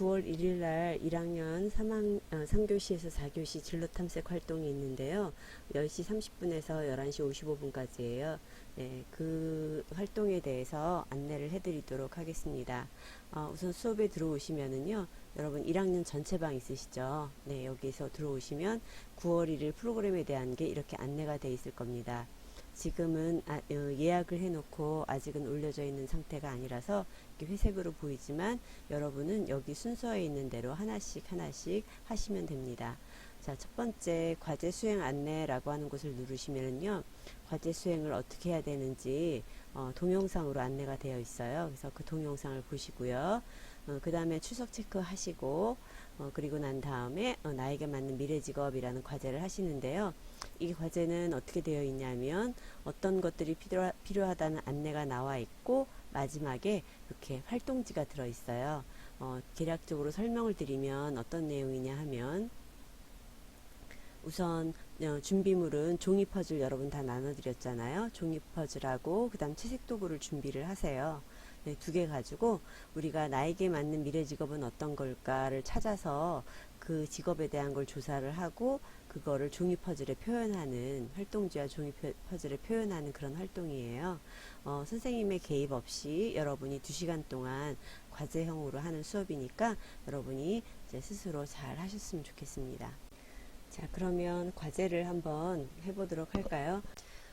9월 1일 날 1학년 3학, 어, 3교시에서 4교시 진로 탐색 활동이 있는데요. 10시 30분에서 11시 55분까지예요. 네, 그 활동에 대해서 안내를 해드리도록 하겠습니다. 어, 우선 수업에 들어오시면은요, 여러분 1학년 전체방 있으시죠? 네, 여기서 들어오시면 9월 1일 프로그램에 대한 게 이렇게 안내가 돼 있을 겁니다. 지금은 아, 어, 예약을 해놓고 아직은 올려져 있는 상태가 아니라서 이렇게 회색으로 보이지만 여러분은 여기 순서에 있는 대로 하나씩 하나씩 하시면 됩니다. 자, 첫 번째 과제 수행 안내라고 하는 곳을 누르시면요. 과제 수행을 어떻게 해야 되는지 어, 동영상으로 안내가 되어 있어요. 그래서 그 동영상을 보시고요. 어, 그 다음에 출석 체크 하시고 어, 그리고 난 다음에 어, 나에게 맞는 미래 직업이라는 과제를 하시는데요. 이 과제는 어떻게 되어 있냐면 어떤 것들이 필요하, 필요하다는 안내가 나와 있고 마지막에 이렇게 활동지가 들어 있어요. 어, 대략적으로 설명을 드리면 어떤 내용이냐 하면 우선 어, 준비물은 종이 퍼즐 여러분 다 나눠드렸잖아요. 종이 퍼즐하고 그 다음 채색 도구를 준비를 하세요. 네, 두 개 가지고 우리가 나에게 맞는 미래 직업은 어떤 걸까를 찾아서 그 직업에 대한 걸 조사를 하고 그거를 종이 퍼즐에 표현하는 활동지와 종이 표- 퍼즐에 표현하는 그런 활동이에요. 어, 선생님의 개입 없이 여러분이 두 시간 동안 과제형으로 하는 수업이니까 여러분이 이제 스스로 잘 하셨으면 좋겠습니다. 자, 그러면 과제를 한번 해보도록 할까요?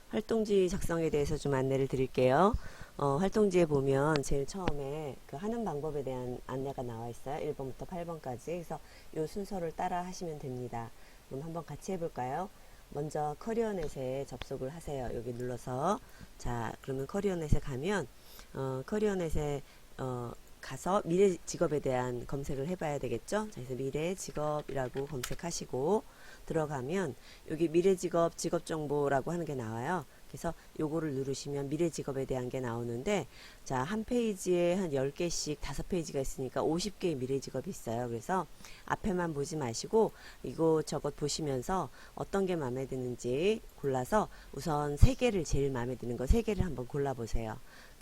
활동지 작성에 대해서 좀 안내를 드릴게요. 어, 활동지에 보면 제일 처음에 그 하는 방법에 대한 안내가 나와 있어요. 1번부터 8번까지. 그래서 이 순서를 따라 하시면 됩니다. 그럼 한번 같이 해볼까요? 먼저 커리어넷에 접속을 하세요. 여기 눌러서. 자, 그러면 커리어넷에 가면, 어, 커리어넷에, 어, 가서 미래 직업에 대한 검색을 해봐야 되겠죠? 자, 그래서 미래 직업이라고 검색하시고 들어가면 여기 미래 직업, 직업 정보라고 하는 게 나와요. 그래서 요거를 누르시면 미래 직업에 대한 게 나오는데 자, 한 페이지에 한 10개씩 5페이지가 있으니까 50개의 미래 직업이 있어요. 그래서 앞에만 보지 마시고 이곳저곳 보시면서 어떤 게 마음에 드는지 골라서 우선 세 개를 제일 마음에 드는 거세 개를 한번 골라 보세요.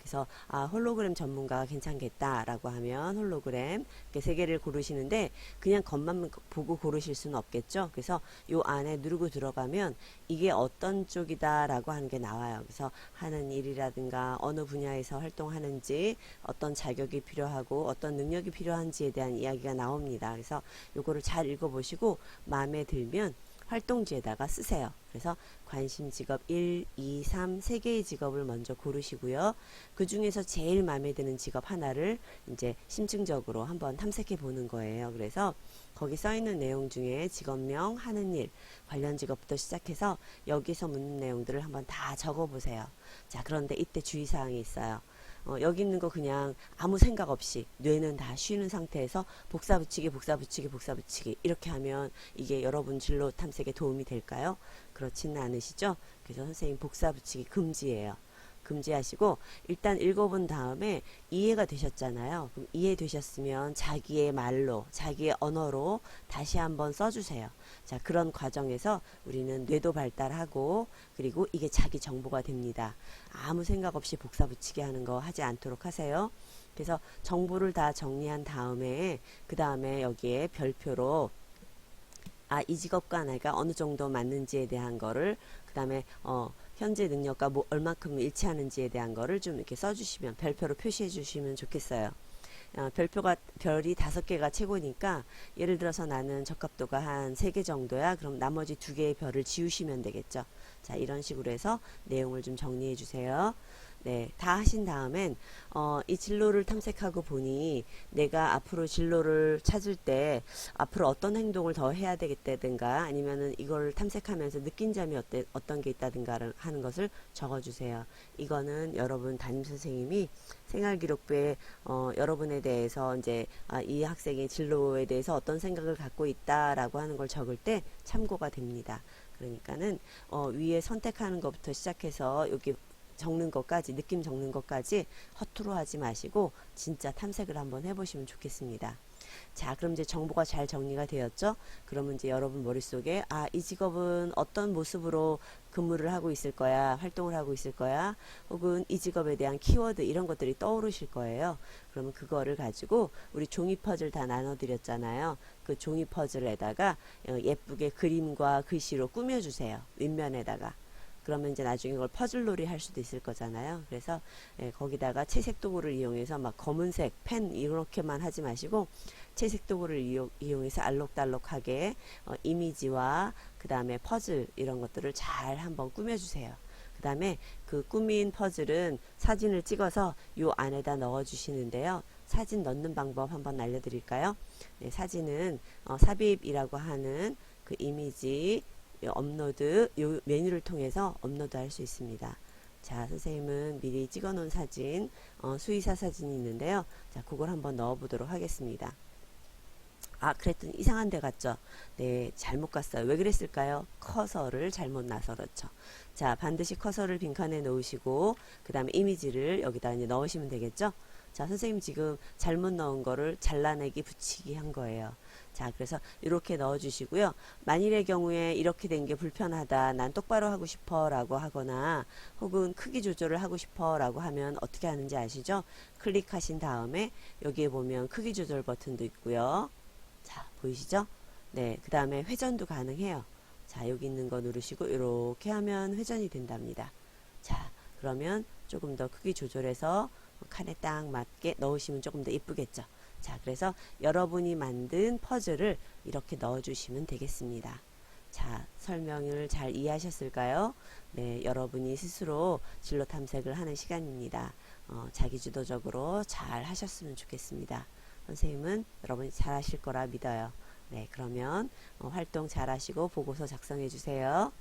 그래서 아 홀로그램 전문가가 괜찮겠다라고 하면 홀로그램 세 개를 고르시는데 그냥 겉만 보고 고르실 수는 없겠죠. 그래서 요 안에 누르고 들어가면 이게 어떤 쪽이다라고 하는 게 나와요. 그래서 하는 일이라든가 어느 분야에서 활동하는지 어떤 자격이 필요하고 어떤 능력이 필요한지에 대한 이야기가 나옵니다. 그래서 요거를 잘 읽어보시고 마음에 들면 활동지에다가 쓰세요. 그래서 관심 직업 1, 2, 3, 세 개의 직업을 먼저 고르시고요. 그 중에서 제일 마음에 드는 직업 하나를 이제 심층적으로 한번 탐색해 보는 거예요. 그래서 거기 써 있는 내용 중에 직업명, 하는 일, 관련 직업부터 시작해서 여기서 묻는 내용들을 한번 다 적어 보세요. 자, 그런데 이때 주의사항이 있어요. 어, 여기 있는 거 그냥 아무 생각 없이 뇌는 다 쉬는 상태에서 복사 붙이기, 복사 붙이기, 복사 붙이기 이렇게 하면 이게 여러분 진로 탐색에 도움이 될까요? 그렇지는 않으시죠? 그래서 선생님 복사 붙이기 금지예요. 금지하시고 일단 읽어본 다음에 이해가 되셨잖아요. 그럼 이해되셨으면 자기의 말로, 자기의 언어로 다시 한번 써주세요. 자, 그런 과정에서 우리는 뇌도 발달하고 그리고 이게 자기 정보가 됩니다. 아무 생각 없이 복사 붙이기 하는 거 하지 않도록 하세요. 그래서 정보를 다 정리한 다음에 그 다음에 여기에 별표로 아, 이 직업과 내가 어느 정도 맞는지에 대한 거를 그 다음에 어, 현재 능력과 뭐 얼마큼 일치하는지에 대한 거를 좀 이렇게 써주시면 별표로 표시해 주시면 좋겠어요. 어, 별표가 별이 다섯 개가 최고니까 예를 들어서 나는 적합도가 한 세 개 정도야. 그럼 나머지 두 개의 별을 지우시면 되겠죠. 자, 이런 식으로 해서 내용을 좀 정리해 주세요. 네, 다 하신 다음엔 어, 이 진로를 탐색하고 보니 내가 앞으로 진로를 찾을 때 앞으로 어떤 행동을 더 해야 되겠다든가 아니면은 이걸 탐색하면서 느낀 점이 어때, 어떤 게 있다든가 하는 것을 적어주세요. 이거는 여러분 담임 선생님이 생활 기록부에 어, 여러분에 대해서 이제 아, 이 학생의 진로에 대해서 어떤 생각을 갖고 있다라고 하는 걸 적을 때 참고가 됩니다. 그러니까는 어, 위에 선택하는 것부터 시작해서 여기 적는 것까지 느낌 적는 것까지 허투루 하지 마시고 진짜 탐색을 한번 해보시면 좋겠습니다. 자, 그럼 이제 정보가 잘 정리가 되었죠? 그러면 이제 여러분 머릿속에 아, 이 직업은 어떤 모습으로 근무를 하고 있을 거야, 활동을 하고 있을 거야, 혹은 이 직업에 대한 키워드 이런 것들이 떠오르실 거예요. 그러면 그거를 가지고 우리 종이 퍼즐 다 나눠드렸잖아요. 그 종이 퍼즐에다가 어, 예쁘게 그림과 글씨로 꾸며주세요. 윗면에다가. 그러면 이제 나중에 그걸 퍼즐놀이 할 수도 있을 거잖아요. 그래서 예, 거기다가 채색 도구를 이용해서 막 검은색 펜 이렇게만 하지 마시고 채색 도구를 이용, 이용해서 알록달록하게 어, 이미지와 그 다음에 퍼즐 이런 것들을 잘 한번 꾸며주세요. 그 다음에 그 꾸민 퍼즐은 사진을 찍어서 요 안에다 넣어 주시는데요. 사진 넣는 방법 한번 알려드릴까요? 네, 사진은 어, 삽입이라고 하는 그 이미지 요 업로드 요 메뉴를 통해서 업로드 할 수 있습니다. 자, 선생님은 미리 찍어 놓은 사진, 어, 수의사 사진이 있는데요. 자, 그걸 한번 넣어 보도록 하겠습니다. 아, 그랬더니 이상한 데 갔죠? 네, 잘못 갔어요. 왜 그랬을까요? 커서를 잘못 놔서 그렇죠. 자, 반드시 커서를 빈칸에 넣으시고, 그 다음에 이미지를 여기다 이제 넣으시면 되겠죠? 자, 선생님 지금 잘못 넣은 거를 잘라내기 붙이기 한 거예요. 자, 그래서 이렇게 넣어 주시고요. 만일의 경우에 이렇게 된 게 불편하다, 난 똑바로 하고 싶어 라고 하거나, 혹은 크기 조절을 하고 싶어 라고 하면 어떻게 하는지 아시죠? 클릭하신 다음에 여기에 보면 크기 조절 버튼도 있고요. 자, 보이시죠? 네, 그 다음에 회전도 가능해요. 자, 여기 있는 거 누르시고 이렇게 하면 회전이 된답니다. 자, 그러면 조금 더 크기 조절해서 칸에 딱 맞게 넣으시면 조금 더 이쁘겠죠. 자, 그래서 여러분이 만든 퍼즐을 이렇게 넣어주시면 되겠습니다. 자, 설명을 잘 이해하셨을까요? 네, 여러분이 스스로 진로 탐색을 하는 시간입니다. 어, 자기주도적으로 잘 하셨으면 좋겠습니다. 선생님은 여러분이 잘 하실 거라 믿어요. 네, 그러면 어, 활동 잘 하시고 보고서 작성해 주세요.